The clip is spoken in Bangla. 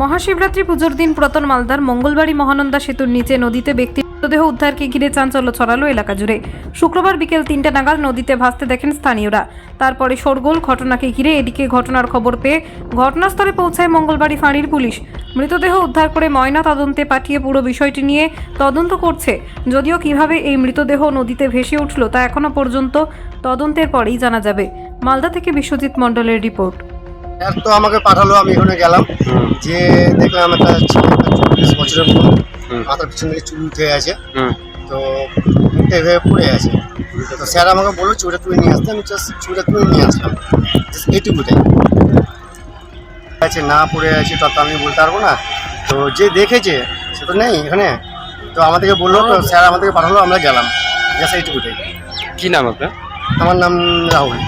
মহাশিবরাত্রি পুজোর দিন পুরাতন মালদার মঙ্গলবাড়ি মহানন্দা সেতুর নিচে নদীতে ব্যক্তির মৃতদেহ উদ্ধারকে ঘিরে চাঞ্চল্য ছড়ালো এলাকা জুড়ে। শুক্রবার বিকেল তিনটে নাগাদ নদীতে ভাসতে দেখেন স্থানীয়রা। তারপরে শোরগোল ঘটনাকে ঘিরে এদিকে ঘটনার খবর পেয়ে ঘটনাস্থলে পৌঁছায় মঙ্গলবাড়ি ফাঁড়ির পুলিশ। মৃতদেহ উদ্ধার করে ময়না তদন্তে পাঠিয়ে পুরো বিষয়টি নিয়ে তদন্ত করছে। যদিও কীভাবে এই মৃতদেহ নদীতে ভেসে উঠল তা এখনও পর্যন্ত তদন্তের পরেই জানা যাবে। মালদা থেকে বিশ্বজিৎ মণ্ডলের রিপোর্ট। স্যার তো আমাকে পাঠালো আমি ওখানে গেলাম। যে দেখলাম একটা চল্লিশ বছরের মতো মাথার পিছন থেকে চুল উঠে আছে তো মুখটা এভাবে পড়ে আছে তো স্যার আমাকে বলল চুলটা তুলে নিয়ে আসতে। আমি জাস্ট চুলটা তুলে নিয়ে আসলাম। এইটুকুটাই আছে না পড়ে আছে তত আমি বলতে পারব না। তো যে দেখেছে সে তো নেই এখানে। তো আমাদেরকে বলল তো স্যার আমাদেরকে পাঠালো আমরা গেলাম। জাস্ট এইটুকুটাই কি নাম আপনার? আমার নাম রাহুল।